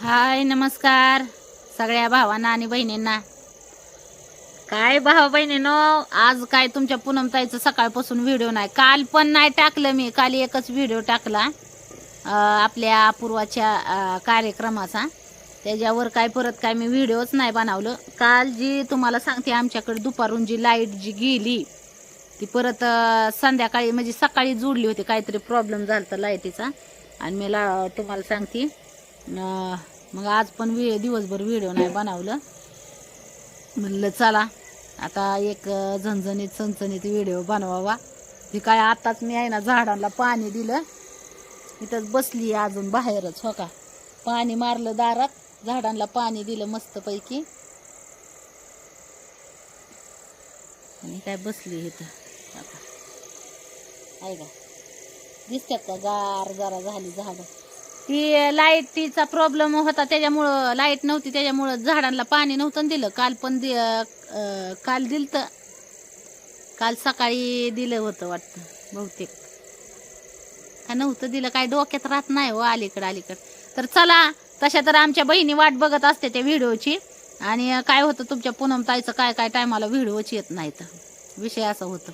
हाय नमस्कार. सगळ्या भावांना आणि बहिणींना. काय भावा बहिणीनो आज काय तुमच्या पूनमताईचं सकाळपासून व्हिडिओ नाही. काल पण नाही टाकलं मी काल एकच व्हिडिओ टाकला आपल्या अपूर्वाच्या कार्यक्रमाचा. त्याच्यावर काय परत काय मी व्हिडिओच नाही बनवलं. काल जी तुम्हाला सांगते आमच्याकडे दुपारून जी लाइट जी गेली ती परत संध्याकाळी म्हणजे सकाळी जोडली होती काहीतरी प्रॉब्लेम झाला लाईटीचा आणि मी ला तुम्हाला सांगते मग आज पण वि दिवसभर व्हिडिओ नाही बनवलं. म्हणलं चला आता एक झणझणीत चणचणीत व्हिडिओ बनवावा. हे काय आत्ताच मी आहे ना झाडांना पाणी दिलं. इथंच बसली आहे अजून बाहेरच हो का? पाणी मारलं दारात झाडांना पाणी दिलं मस्तपैकी. आणि काय बसली इथं आता. आहे का? दिसतात का? गार जरा झाली झाडं. ती लाईटीचा प्रॉब्लेम होता त्याच्यामुळं लाइट नव्हती त्याच्यामुळं झाडांना पाणी नव्हतं दिलं. काल पण दि काल दिलं काल सकाळी दिलं होतं वाटतं बहुतेक. का नव्हतं दिलं काय डोक्यात राहत नाही हो अलीकडं अलीकडं. तर चला तशा तर आमच्या बहिणी वाट बघत असते त्या व्हिडिओची. आणि काय होतं तुमच्या पूनम ताईचं काय काय टायमाला व्हिडिओच येत नाहीत. विषय असं होतं.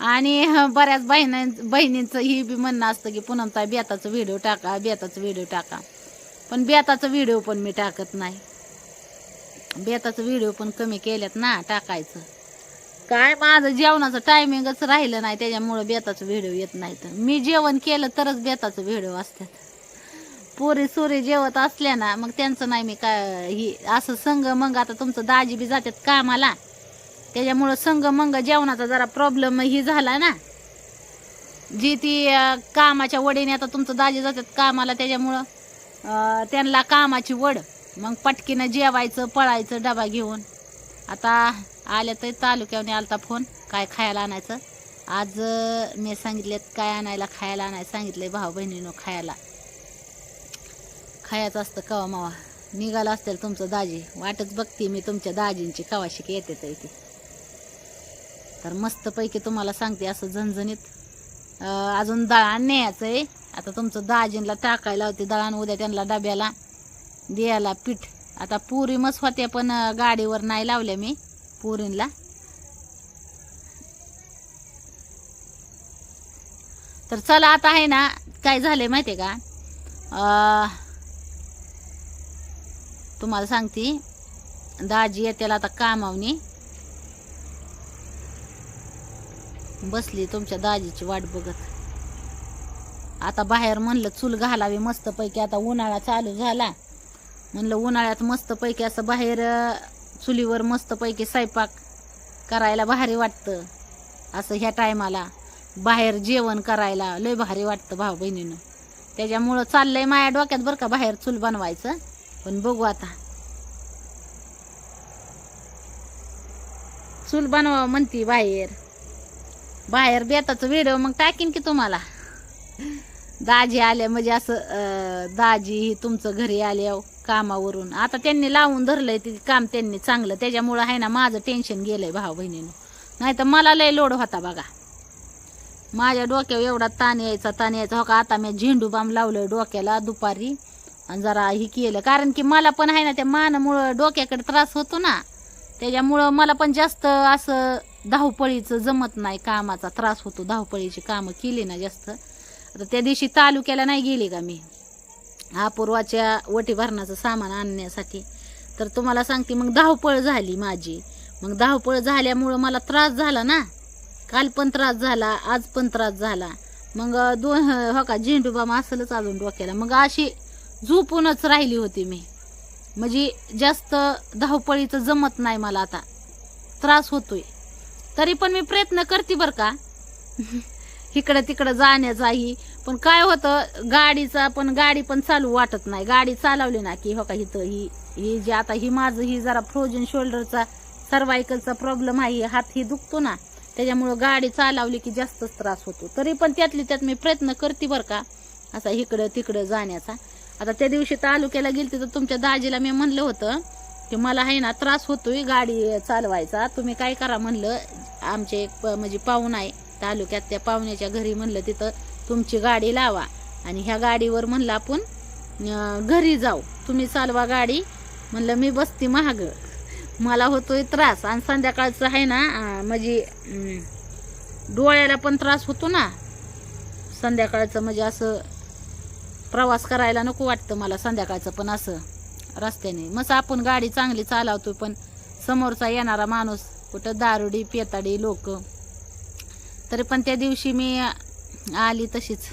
आणि हं, बऱ्याच बहिणी बहिणींचं ही बी म्हणणं असतं की पूनम बेताचा बेताचं व्हिडिओ टाका बेताचं व्हिडिओ टाका. पण बेताचं व्हिडिओ पण मी टाकत नाही. बेताचं व्हिडिओ पण कमी केल्यात ना टाकायचं. काय माझं जेवणाचं टायमिंगच राहिलं नाही त्याच्यामुळं बेताचं व्हिडिओ येत नाही तर. मी जेवण केलं तरच बेताचं व्हिडिओ असतात. पोरी सोरी जेवत असल्या ना मग त्यांचं नाही मी काय ही असं संग मग आता तुमचं दाजी बी जातात कामाला. त्याच्यामुळं संघ मंग जेवणाचा जरा प्रॉब्लेम ही झाला ना. जी ती कामाच्या वडीने आता तुमचं दाजी जातात कामाला त्याच्यामुळं त्यांना कामाची वड. मग पटकीनं जेवायचं पळायचं डबा घेऊन. आता आल्या तर तालुक्याने आलता फोन काय खायला आणायचं. आज मी सांगितले काय आणायला खायला आणायला सांगितलंय भाऊ बहिणीनं खायला. खायचं असतं कवा मावा. निघालं असतील तुमचं दाजी. वाटच बघते मी तुमच्या दाजींची कवाशिक येते तर इथे तर मस्तपैकी तुम्हाला सांगते असं झणझणीत अजून दळण न्यायचं आहे आता तुमचं दाजींला टाकायला होते दळण उद्या त्यांना डब्याला द्यायला पीठ. आता पुरी मस्त होत्या पण गाडीवर नाही लावल्या मी पुरींला. तर चला आता आहे ना काय झालंय आहे का? तुम्हाला सांगते दाजी येत्याला आता कामावनी. बसली तुमच्या दाजीची वाट बघत. आता बाहेर म्हणलं चूल घालावी मस्तपैकी. आता उन्हाळा चालू झाला. म्हणलं उन्हाळ्यात मस्तपैकी असं बाहेर चुलीवर मस्तपैकी स्वयंपाक करायला भारी वाटतं. असं ह्या टायमाला बाहेर जेवण करायला लय भारी वाटतं भाऊ बहिणीनं. त्याच्यामुळं चाललंय माझ्या डोक्यात बरं का बाहेर चूल बनवायचं. पण बघू आता. चूल बनवा म्हणती बाहेर. बाहेर बेताचं व्हिडिओ मग टाकीन की तुम्हाला. दाजी आले म्हणजे असं दाजी ही तुमचं घरी आले कामावरून. आता त्यांनी लावून धरलंय ते काम त्यांनी चांगलं. त्याच्यामुळं आहे ना माझं टेन्शन गेलंय भाऊ बहिणीनं. नाही तर मला लय लोड होता बघा. माझ्या डोक्यावर एवढा ताण यायचा ताण यायचा. हो का आता मी झेंडू बाम लावलं डोक्याला दुपारी. आणि जरा हे केलं. कारण की मला पण आहे ना त्या मानामुळं डोक्याकडे त्रास होतो ना. त्याच्यामुळं मला पण जास्त असं धावपळीचं जमत नाही कामाचा त्रास होतो. धावपळीची कामं केली ना जास्त. आता त्या दिवशी तालुक्याला नाही गेली का मी? अपूर्वाच्या वटी भरणाचं सामान आणण्यासाठी. तर तुम्हाला सांगते मग धावपळ झाली माझी. मग धावपळ झाल्यामुळं मला त्रास झाला ना. काल पण त्रास झाला आज पण त्रास झाला. मग दोन हो का झेंडू बाम अजून डोक्याला. मग अशी झोपूनच राहिली होती मी. म्हणजे जास्त धावपळीचं जमत नाही मला आता. त्रास होतोय. तरी पण मी प्रयत्न करते बरं का. इकडं तिकडं जाण्याचाही पण काय होतं गाडीचा पण गाडी पण चालू वाटत नाही. गाडी चालवली ना की हो का इथं ही ही जी आता ही माझं ही जरा फ्रोजन शोल्डरचा सर्वायकलचा प्रॉब्लेम आहे हात ही दुखतो ना. त्याच्यामुळं गाडी चालवली की जास्तच त्रास होतो. तरी पण त्यातली त्यात मी प्रयत्न करते बरं का. असा इकडं तिकडं जाण्याचा. आता त्या दिवशी तालुक्याला गेलते तर तुमच्या दाजीला मी म्हणलं होतं की मला आहे ना त्रास होतोय गाडी चालवायचा. तुम्ही काय करा म्हणलं आमचे एक प- म्हणजे पाहुण आहे तालुक्यात त्या पाहुण्याच्या घरी म्हणलं तिथं तुमची गाडी लावा. आणि ह्या गाडीवर म्हणलं आपण घरी जाऊ. तुम्ही चालवा गाडी. म्हणलं मी बसती महाग मला होतोय त्रास. आणि संध्याकाळचं आहे ना म्हणजे डोळ्याला पण त्रास होतो ना. संध्याकाळचं म्हणजे असं प्रवास करायला नको वाटतं मला संध्याकाळचं पण असं रस्त्याने. मस्त आपण गाडी चांगली चालवतो पण समोरचा येणारा माणूस कुठं दारुडी पेताडी लोक. तरी पण त्या दिवशी मी आली तशीच.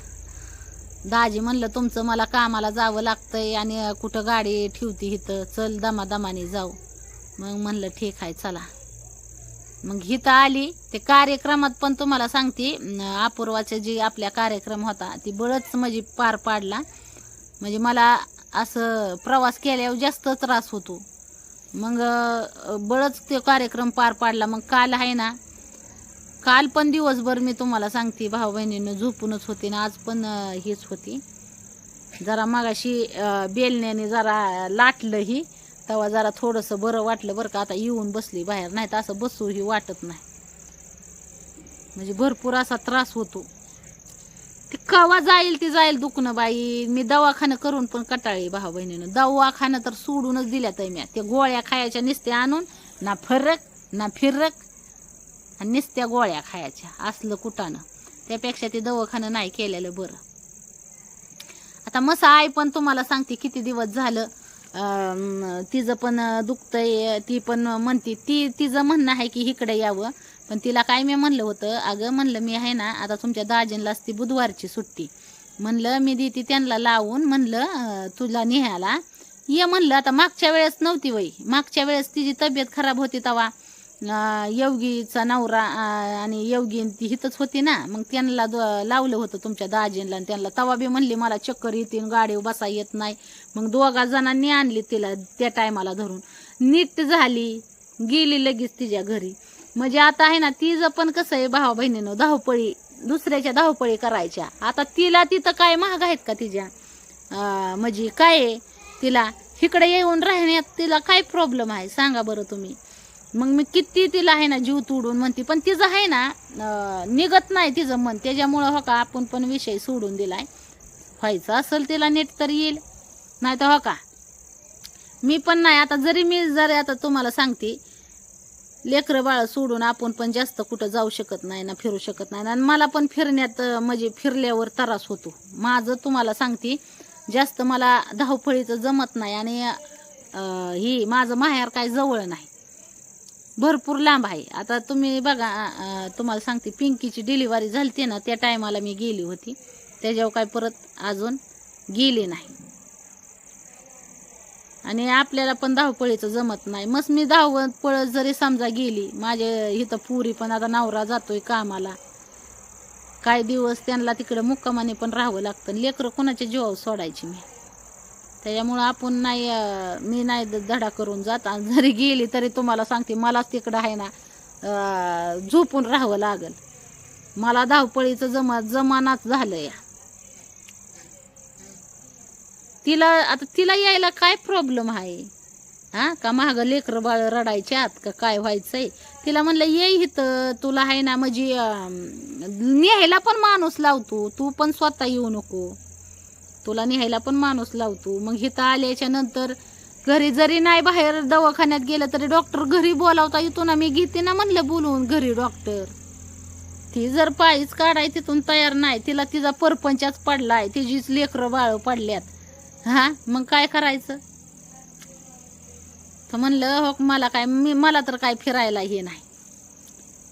दाजी म्हणलं तुमचं मला कामाला जावं लागतंय आणि कुठं गाडी ठेवती इथं. चल दमादमाने जाऊ. मग म्हणलं ठीक आहे चला. मग इथं आली. ते कार्यक्रमात पण तुम्हाला सांगते अपूर्वाचा जी आपल्या कार्यक्रम होता ती बळच म्हणजे पार पाडला. म्हणजे मला असं प्रवास केल्यावर जास्त त्रास होतो. मग बळच ते कार्यक्रम पार पाडला. मग काल आहे ना काल पण दिवसभर मी तुम्हाला सांगते भाऊ बहिणीनं झोपूनच होती ना आज पण हीच होती. जरा मागाशी बेलण्याने जरा लाटलं ही तेव्हा जरा थोडंसं बरं वाटलं बरं का आता येऊन बसली बाहेर नाही तर असं बसूही वाटत नाही. म्हणजे भरपूर असा त्रास होतो. ती कवा जाईल ती जाईल दुखणं बाई. मी दवाखानं करून पण कटाळी भाऊ बहिणीनं. दवाखानं तर सोडूनच दिल्यात आहे म्या. त्या गोळ्या खायच्या नुसत्या आणून ना फरक ना फिरक आणि नुसत्या गोळ्या खायच्या. असलं कुटानं. त्यापेक्षा ते दवाखानं नाही केलेलं बरं. आता मसा आई पण तुम्हाला सांगते किती दिवस झालं अं, तिचं पण दुखतंय ती पण म्हणते ती तिचं म्हणणं आहे की इकडे यावं. पण तिला काय मी म्हणलं होतं अगं म्हणलं मी आहे ना आता तुमच्या दाजींला असती बुधवारची सुट्टी. म्हणलं मी देते त्यांना लावून म्हणलं तुला निहायला ये म्हणलं आता मागच्या वेळेस नव्हती वय मागच्या वेळेस तिची तब्येत खराब होती तवा. योगीचा नवरा आणि योगी ती हिथंच होती ना. मग त्यांना द- लावलं होतं तुमच्या दाजींला आणि त्यांना. तवा बी म्हणली मला चक्कर येते गाडी बसा येत नाही. मग दोघा जणांनी आणली तिला त्या टायमाला धरून. नीट झाली. गेली लगेच तिच्या घरी. म्हणजे आता आहे ना तिचं पण कसं आहे भावा बहिणीनं धावपळी दुसऱ्याच्या धावपळी करायच्या. आता तिला तिथं काय महाग आहेत का तिच्या? म्हणजे काय आहे? तिला इकडे येऊन राहण्यात तिला काय प्रॉब्लेम आहे? सांगा बरं तुम्ही. मग मी किती तिला आहे ना जीव तोडून म्हणते पण तिचं आहे ना निघत नाही तिचं मन. त्याच्यामुळं हो का आपण पण विषय सोडून दिलाय. व्हायचं असेल तिला नीट तर येईल. नाही तर हो का? मी पण नाही. आता जरी मी जरी आता तुम्हाला सांगते लेकरं बाळ सोडून आपण पण जास्त कुठं जाऊ शकत नाही ना फिरू शकत नाही आणि मला पण फिरण्यात म्हणजे फिरल्यावर त्रास होतो. माझं तुम्हाला सांगते जास्त मला धावफळीचं जमत नाही आणि ही माझं माहेर काय जवळ नाही. भरपूर लांब आहे. आता तुम्ही बघा तुम्हाला सांगते पिंकीची डिलिव्हरी झाली ना त्या टायमाला मी गेली होती. त्याच्यावर काय परत अजून गेली नाही. आणि आपल्याला पण धावपळीचं जमत नाही. मस्त मी धावपळ पळत जरी समजा गेली माझे इथं पुरी पण आता नवरा जातोय कामाला. काही दिवस त्यांना तिकडे मुक्कामाने पण राहावं लागतं लेकरं कोणाच्या जीवावर सोडायची मी. त्याच्यामुळं आपण नाही मी नाही धडा करून जात. आणि जरी गेली तरी तुम्हाला सांगते मलाच तिकडं आहे ना झोपून राहावं लागल. मला धावपळीचं जमा जमानाच झालं या तिला आता तिला यायला काय प्रॉब्लेम आहे? हा? का महाग लेकर बाळ रडायच्यात का काय व्हायचंय? तिला म्हणलं ये इथं तुला आहे ना म्हणजे न्यायला पण माणूस लावतो. तू पण स्वतः येऊ नको. तुला न्यायला पण माणूस लावतो. मग इथं आल्याच्यानंतर घरी जरी नाही बाहेर दवाखान्यात गेलं तरी डॉक्टर घरी बोलावता येतो ना. मी घेते ना म्हणलं बोलवून घरी डॉक्टर ती जर पायीच काढाय तिथून तयार नाही. तिला तिचा परपंचाच पडलाय. तिचीच लेकरं बाळ पडल्यात. हा? मग काय करायचं? तर म्हणलं हो मला काय मी मला तर काय फिरायला हे नाही.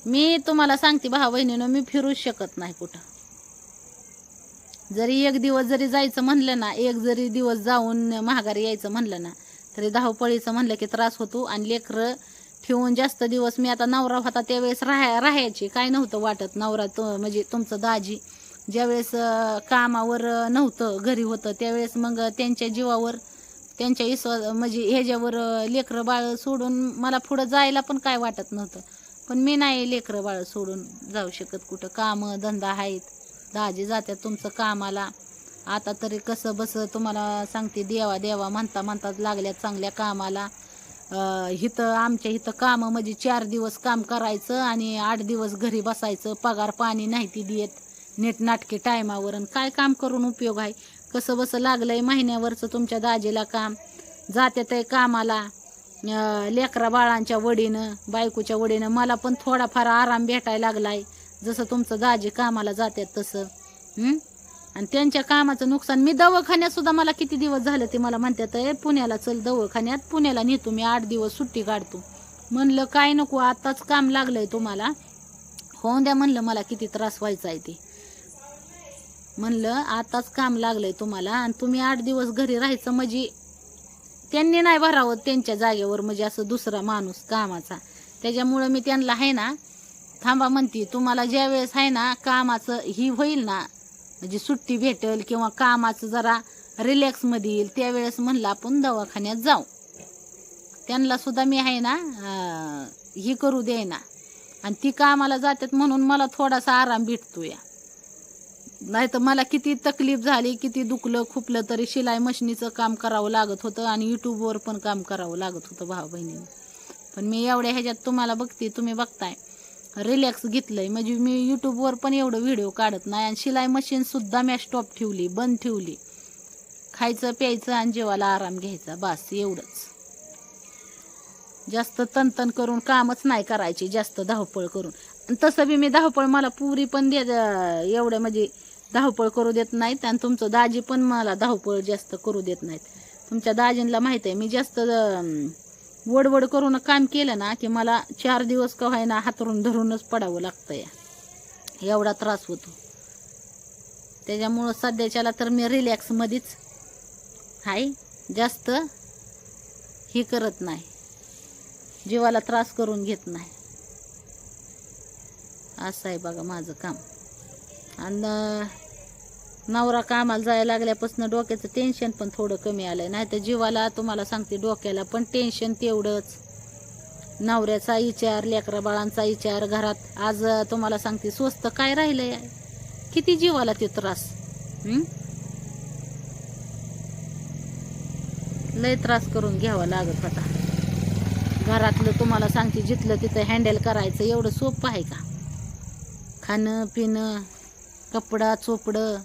मी तुम्हाला सांगते भाऊ बहिणीनं मी फिरूच शकत नाही कुठं. जरी एक दिवस जरी जायचं म्हणलं ना एक जरी दिवस जाऊन महागारी यायचं म्हणलं ना तरी धावपळीचं म्हणलं की त्रास होतो आणि लेकरं ठेवून जास्त दिवस मी आता नवरा होता त्यावेळेस राहाय राहायची. काय नव्हतं वाटत नवरा तो म्हणजे तुमचं दाजी. ज्यावेळेस कामावर नव्हतं घरी होतं त्यावेळेस मग त्यांच्या जीवावर त्यांच्या विश्वास म्हणजे ह्याच्यावर लेकरं बाळ सोडून मला पुढं जायला पण काय वाटत नव्हतं. पण मी नाही लेकरं बाळ सोडून जाऊ शकत कुठं. कामं धंदा आहेत. दाजी जात्यात तुमचं कामाला. आता तरी कसं बस तुम्हाला सांगते देवा देवा म्हणता म्हणताच लागल्यात चांगल्या कामाला. हिथं इथं आमच्या इथं कामं म्हणजे चार दिवस काम करायचं आणि आठ दिवस घरी बसायचं. पगार पाणी नाही ती देत. नीटनाटके टायमावर आणि काय काम करून उपयोग आहे? कसं बसं लागलं आहे महिन्यावरचं तुमच्या दाजीला काम? जाते ते कामाला. लेकरा बाळांच्या वडीनं बायकोच्या वडीनं मला पण थोडाफार आराम भेटायला लागला आहे जसं तुमचं दाजी कामाला जातात तसं. आणि त्यांच्या कामाचं नुकसान मी दवाखान्यात सुद्धा मला किती दिवस झालं ते मला म्हणतात "ए, पुण्याला चल दवाखान्यात. पुण्याला नेतो मी आठ दिवस सुट्टी काढतो. म्हणलं काय नको आत्ताच काम लागलंय तुम्हाला. होऊन द्या म्हणलं मला किती त्रास व्हायचा आहे ते. म्हणलं आताच काम लागलंय तुम्हाला आणि तुम्ही आठ दिवस घरी राहायचं म्हणजे त्यांनी नाही भरावं त्यांच्या जागेवर म्हणजे असं दुसरा माणूस कामाचा. त्याच्यामुळं मी त्यांना आहे ना थांबा म्हणते तुम्हाला ज्या वेळेस आहे ना कामाचं ही होईल ना म्हणजे सुट्टी भेटेल किंवा कामाचं जरा रिलॅक्समध्ये येईल त्यावेळेस म्हणलं आपण दवाखान्यात जाऊ. त्यांना सुद्धा मी आहे ना ही करू दे ना आणि ती कामाला जातात म्हणून मला थोडासा आराम भेटतो या नाही तर मला किती तकलीफ झाली किती दुखलं खुपलं तरी शिलाई मशिनीचं काम करावं लागत होतं आणि यूट्यूबवर पण काम करावं लागत होतं भाऊ बहिणीने पण मी एवढ्या ह्याच्यात तुम्हाला बघते तुम्ही बघताय. रिलॅक्स घेतलंय. म्हणजे मी यूट्यूबवर पण एवढं व्हिडिओ काढत नाही आणि शिलाई मशीन सुद्धा मी स्टॉप ठेवली बंद ठेवली. खायचं प्यायचं आणि जेवायला आराम घ्यायचा बस एवढंच. जास्त तनतन करून कामच नाही करायचे जास्त धावपळ करून. तसं बी मी धावपळ मला पुरी पण दे एवढं म्हणजे धावपळ करू देत नाहीत आणि तुमचं दाजी पण मला धावपळ जास्त करू देत नाहीत. तुमच्या दाजींना माहीत आहे मी जास्त वडवड करून काम केलं ना की मला चार दिवस का व्हायना हातरून धरूनच पडावं लागतं या. एवढा त्रास होतो. त्याच्यामुळं सध्याच्याला तर मी रिलॅक्समध्येच हाय जास्त हे करत नाही. जीवाला त्रास करून घेत नाही. असं आहे बघा माझं काम. आणि नवरा कामाला जायला लागल्यापासून डोक्याचं टेन्शन पण थोडं कमी आलंय. नाही तर जीवाला तुम्हाला सांगते डोक्याला पण टेन्शन तेवढंच. नवऱ्याचा विचार लेकरा बाळांचा विचार घरात आज तुम्हाला सांगते स्वस्त काय राहिलंय? किती जीवाला ते त्रास? लय त्रास करून घ्यावा लागत होता. घरातलं तुम्हाला सांगते जिथलं तिथं हँडल करायचं एवढं सोपं आहे का? खाणं पिणं कपडा चोपडं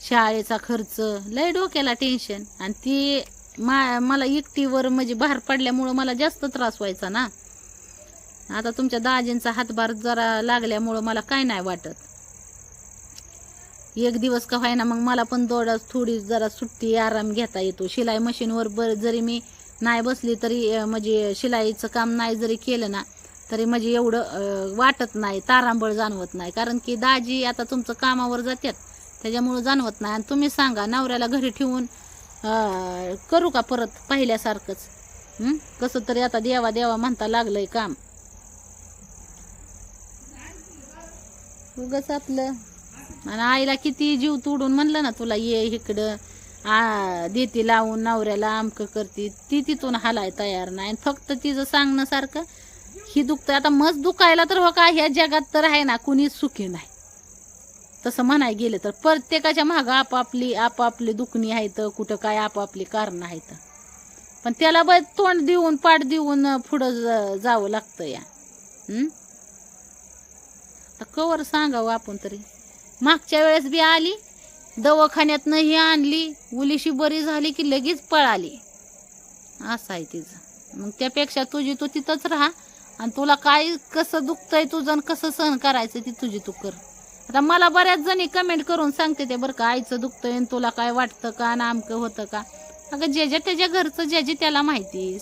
शाळेचा खर्च. लय डोक्याला टेन्शन आणि ती मा मला एकटीवर म्हणजे बाहेर पडल्यामुळं मला जास्त त्रास व्हायचा ना. आता तुमच्या दाजींचा हातभार जरा लागल्यामुळं मला काय नाही वाटत. एक दिवस का व्हायना मग मला पण दोडा थोडी जरा सुट्टी आराम घेता येतो. शिलाई मशीनवर बर जरी मी नाही बसली तरी म्हणजे शिलाईचं काम नाही जरी केलं ना तरी म्हणजे एवढं वाटत नाही तारांबळ जाणवत नाही. कारण की दाजी आता तुमचं कामावर जातात त्याच्यामुळं जाणवत नाही. आणि तुम्ही सांगा नवऱ्याला घरी ठेवून करू का परत पहिल्यासारखंच? कसं तरी आता देवा देवा म्हणता लागलंय काम. उगच आपलं. आणि आईला किती जीव तोडून म्हणलं ना तुला ये इकडं आ देती लावून नवऱ्याला आमकं करते. ती तिथून हालाय तयार नाही. आणि फक्त तिचं सांगणं सारखं ही दुखतं आता मस्त दुखायला तर हो का ह्या जगात तर आहे ना कुणीच सुखी नाही. तसं म्हणाय गेलं तर प्रत्येकाच्या मागं आपापली आपापली दुखणी आहेत कुठं काय आपापली कारणं आहेत. पण त्याला बाय तोंड देऊन पाठ देऊन पुढं जावं लागतं या. कवर सांगावं आपण तरी. मागच्या वेळेस बी आली दवाखान्यातनं ही आणली उलीशी बरी झाली की लगेच पळाली. असं आहे तिचं. मग त्यापेक्षा तुझी तू तिथंच राहा आणि तुला काय कसं दुखतंय तुझं आणि कसं सहन करायचं ती तुझी तू कर. आता मला बऱ्याच जणी कमेंट करून सांगते ते बरं का आईचं दुखतंय तुला काय वाटतं का नामकं होतं का? अगं ज्याच्या त्याच्या घरचं ज्याची त्याला माहिती